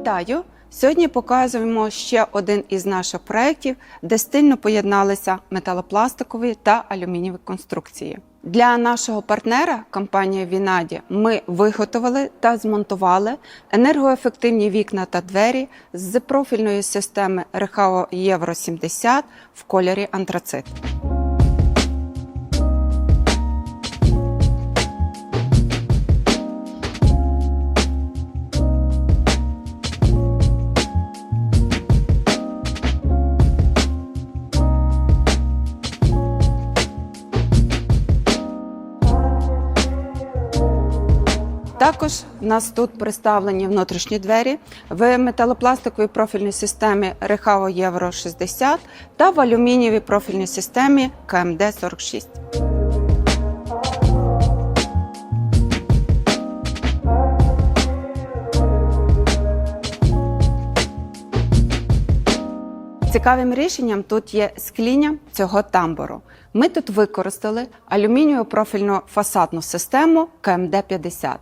Вітаю! Сьогодні показуємо ще один із наших проєктів, де стильно поєдналися металопластикові та алюмінієві конструкції. Для нашого партнера компанії Вінаді ми виготовили та змонтували енергоефективні вікна та двері з профільної системи Рехао Євро 70 в кольорі антрацит. Також в нас тут представлені внутрішні двері в металопластиковій профільній системі Рехао Євро 60 та в алюмінієвій профільній системі КМД 46. Цікавим рішенням тут є скління цього тамбуру. Ми тут використали алюмінієву профільну фасадну систему КМД-50,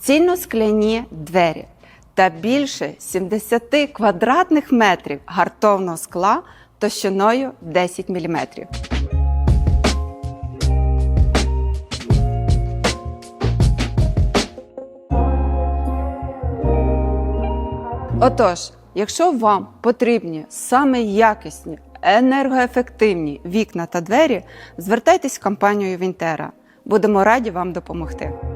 цільно-скляні двері та більше 70 квадратних метрів гартовного скла товщиною 10 мм. Отож, якщо вам потрібні саме якісні, енергоефективні вікна та двері, звертайтесь в компанію Вінтера. Будемо раді вам допомогти.